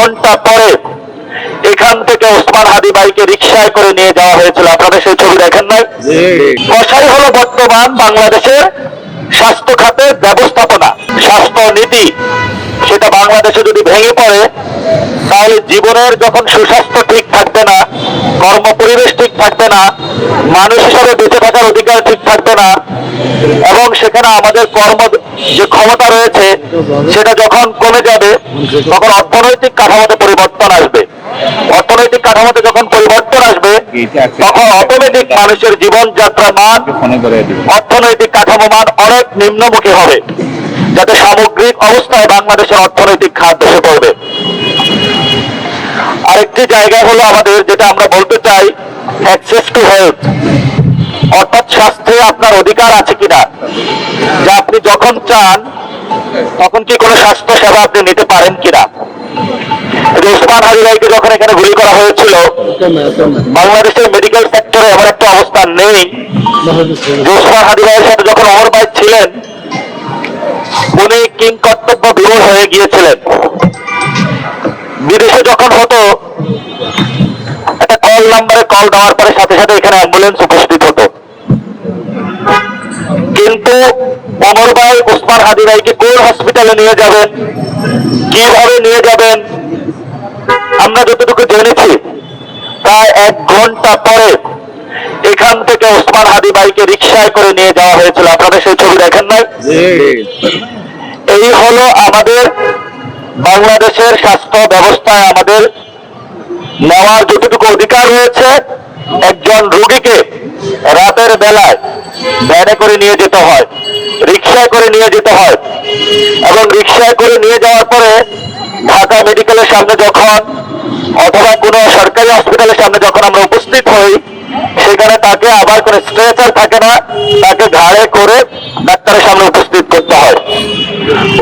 ঘণ্টা পরে এখান থেকে ওসমান হাদি ভাইকে রিক্সায় করে নিয়ে যাওয়া হয়েছিল। আপনাদের সেই ছবি দেখেন নাই? কষাই হলো বর্তমান বাংলাদেশের স্বাস্থ্য খাতের ব্যবস্থাপনা স্বাস্থ্য নীতি। সেটা বাংলাদেশে যদি ভেঙে পড়ে, তাহলে জীবনের যখন সুস্বাস্থ্য ঠিক থাকবে না কর্ম পরিবেশ ঠিক থাকবে না, মানুষ হিসাবে বেঁচে থাকার অধিকার ঠিক থাকবে না, এবং সেখানে আমাদের কর্ম যে ক্ষমতা রয়েছে, সেটা যখন কমে যাবে, তখন অর্থনৈতিক কাঠামোতে পরিবর্তন আসবে। অর্থনৈতিক কাঠামোতে যখন পরিবর্তন আসবে তখন অটোমেটিক মানুষের জীবনযাত্রার মান অর্থনৈতিক কাঠামো মান অনেক নিম্নমুখী হবে যাতে সামগ্রিক অবস্থায় বাংলাদেশের অর্থনৈতিক খাত ধসে পড়বে। আরেকটি জায়গা হলো আমাদের যেটা আমরা বলতে চাই অ্যাক্সেস টু হেলথ অর্থাৎ স্বাস্থ্যে আপনার অধিকার আছে কিনা যে আপনি যখন চান তখন কি কোনো স্বাস্থ্য সেবা আপনি নিতে পারেন কিনা? ওসমান হাজি ভাইকে যখন এখানে গুলি করা হয়েছিল, বাংলাদেশের মেডিকেল সেক্টরে এমন একটা অবস্থা নেই যে ওসমান হাজি সাথে যখন অমর ভাই ছিলেন, উনি কিং কর্তব্য বিমূল হয়ে গিয়েছিলেন। বিদেশে যখন হতো, একটা কল নাম্বারে কল দেওয়ার পরে সাথে সাথে এখানে অ্যাম্বুলেন্স উপস্থিত হতো কিন্তু অমর ভাই ওসমান হাদি ভাইকে কোন হসপিটালে নিয়ে যাবেন? কীভাবে নিয়ে যাবেন? আমরা যতটুকু জেনেছি প্রায় এক ঘণ্টা পরে এখান থেকে ওসমান হাদি ভাইকে রিক্সায় করে নিয়ে যাওয়া হয়েছিল। আপনারা সেই ছবি দেখেন নাই? এই হলো আমাদের বাংলাদেশের স্বাস্থ্য ব্যবস্থায় আমাদের নেওয়ার যতটুকু অধিকার রয়েছে একজন রোগীকে রাতের বেলায় ভ্যানে করে নিয়ে যেতে হয়, রিক্সায় করে নিয়ে যেতে হয় এবং রিক্সায় করে নিয়ে যাওয়ার পরে ঢাকা মেডিকেলের সামনে যখন অথবা কোনো সরকারি হসপিটালের সামনে যখন আমরা উপস্থিত হই, সেখানে তাকে আবার কোনো স্ট্রেচার থাকে না, তাকে ঘাড়ে করে ডাক্তারের সামনে উপস্থিত করতে হয়।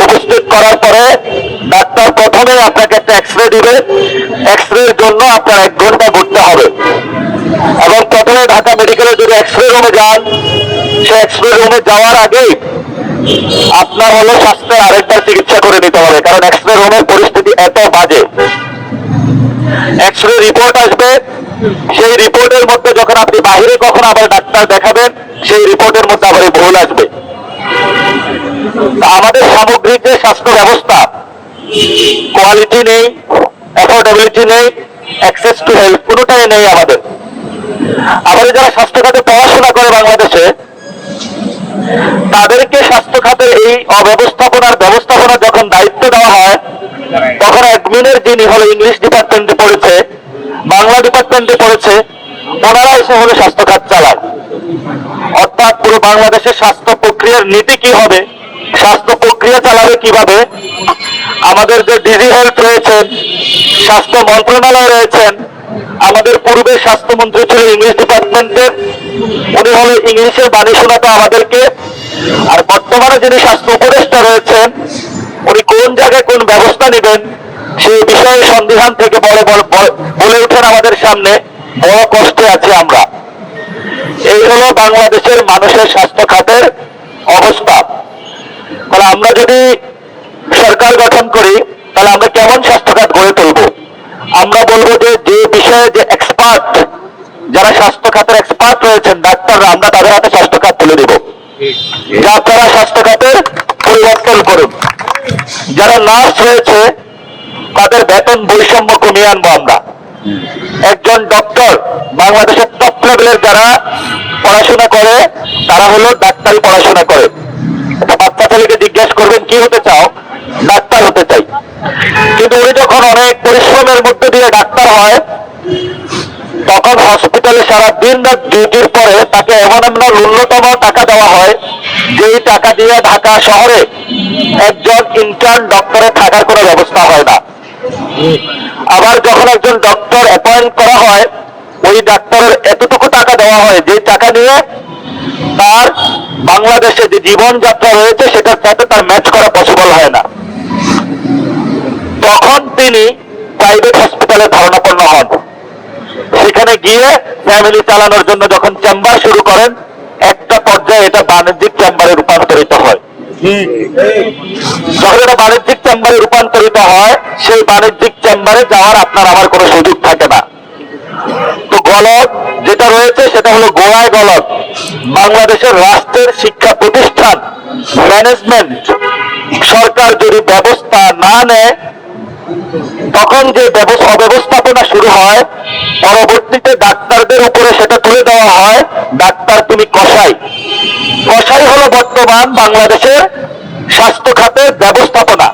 উপস্থিত করার পরে ডাক্তার প্রথমে আপনাকে একটা এক্স রে দিবে এক্স রের জন্য আপনার এক ঘণ্টা ঘুরতে হবে। এবং প্রথমে ঢাকা মেডিকেলে যদি এক্স রে রুমে যান সে এক্স রে রুমে যাওয়ার আগেই আপনার হলো স্বাস্থ্যের আরেকবার চিকিৎসা করে নিতে হবে, কারণ এক্স রে রুমের পরিস্থিতি এত বাজে। এক্স রে রিপোর্ট আসবে, সেই রিপোর্টের মধ্যে যখন আপনি বাইরে কখন আবার ডাক্তার দেখাবেন, সেই রিপোর্টের মধ্যে আবার ভুল আসবে। আমাদের সামগ্রিক যে স্বাস্থ্য ব্যবস্থা কোয়ালিটি নেই অ্যাফোর্ডেবিলিটি নেই অ্যাক্সেস টু হেলথ কোনোটাই নেই আমাদের। আমাদের যারা স্বাস্থ্য খাতে পড়াশোনা করে বাংলাদেশে তাদেরকে স্বাস্থ্য খাতের এই অব্যবস্থাপনার ব্যবস্থাপনা যখন দায়িত্ব দেওয়া হয়, তখন অ্যাডমিনের যিনি হলো ইংলিশ ডিপার্টমেন্টে পড়েছে, বাংলা ডিপার্টমেন্টে পড়েছে ওনারা এসে হলো স্বাস্থ্য খাত চালান। অর্থাৎ পুরো বাংলাদেশের স্বাস্থ্য প্রক্রিয়ার নীতি কি হবে? স্বাস্থ্য প্রক্রিয়া চালাবে কীভাবে? আমাদের যে ডিজি হেলথ রয়েছেন, স্বাস্থ্য মন্ত্রণালয় রয়েছেন, আমাদের পূর্বে স্বাস্থ্যমন্ত্রী ছিল ইংলিশ ডিপার্টমেন্টের উনি হলো ইংলিশের বাণী শোনাতো আমাদেরকে আর বর্তমানে যিনি স্বাস্থ্য উপদেষ্টা রয়েছেন, উনি কোন জায়গায় কোন ব্যবস্থা নেবেন সেই বিষয়ে সন্দিহান থেকে বড় বলে- বলে ওঠেন আমাদের সামনে। বড় কষ্টে আছি আমরা। এই হলো বাংলাদেশের মানুষের স্বাস্থ্য খাতের অবস্থা। তাহলে আমরা যদি সরকার গঠন করি, তাহলে আমরা কেমন স্বাস্থ্য খাত গড়ে তুলব? আমরা বলব যে যে বিষয়ে যে এক্সপার্ট যারা স্বাস্থ্য খাতের এক্সপার্ট রয়েছেন, ডাক্তাররা, আমরা তাদের হাতে স্বাস্থ্য খাত তুলে দিব যা তারা স্বাস্থ্য খাতের পরিবর্তন করুন। যারা নার্স রয়েছে, তাদের বেতন বৈষম্য কমিয়ে আনব আমরা। একজন ডক্টর, বাংলাদেশের টপ লেভেলের যারা পড়াশোনা করে, তারা হলো ডাক্তারি পড়াশোনা করে। বাচ্চা ছেলেকে জিজ্ঞেস করবেন, কি হতে চাও? ডাক্তার হতে চাই। কিন্তু উনি যখন অনেক পরিশ্রমের মধ্যে দিয়ে ডাক্তার হয়, তখন হসপিটালে সারা দিন রাত ডিউটির পরে তাকে এমন এমন ন্যূনতম টাকা হয়, যেই টাকা দিয়ে ঢাকা শহরে একজন ইন্টার্ন ডক্টরে থাকার কোনো ব্যবস্থা হয় না। আবার যখন একজন ডক্টর অ্যাপয়েন্ট করা হয়, ওই ডাক্তারের এতটুকু টাকা দেওয়া হয়, যে টাকা নিয়ে তার বাংলাদেশে যে জীবনযাত্রা রয়েছে, সেটার সাথে তার ম্যাচ করা পসিবল হয় না। তখন তিনি প্রাইভেট হসপিটালে ধারণাপন্ন হন। সেখানে গিয়ে ফ্যামিলি চালানোর জন্য যখন চেম্বার শুরু করেন একটা পর্যায়ে এটা বাণিজ্যিক চেম্বারে রূপান্তরিত হয়। যখন এটা বাণিজ্যিক চেম্বারে রূপান্তরিত হয়, সেই বাণিজ্যিক চেম্বারে যাওয়ার আপনার আমার কোনো সুযোগ থাকে না। তো গলত যেটা রয়েছে সেটা হলো গোড়ায় গলত বাংলাদেশের রাষ্ট্রের শিক্ষা প্রতিষ্ঠান ম্যানেজমেন্ট সরকার যদি ব্যবস্থা না নেয়, তখন যে ব্যবস- অব্যবস্থাপনা শুরু হয়, পরবর্তীতে ডাক্তারদের উপরে সেটা তুলে দেওয়া হয়। ডাক্তার তুমি কসাই। কষাই হলো বর্তমান বাংলাদেশের স্বাস্থ্য খাতের ব্যবস্থাপনা।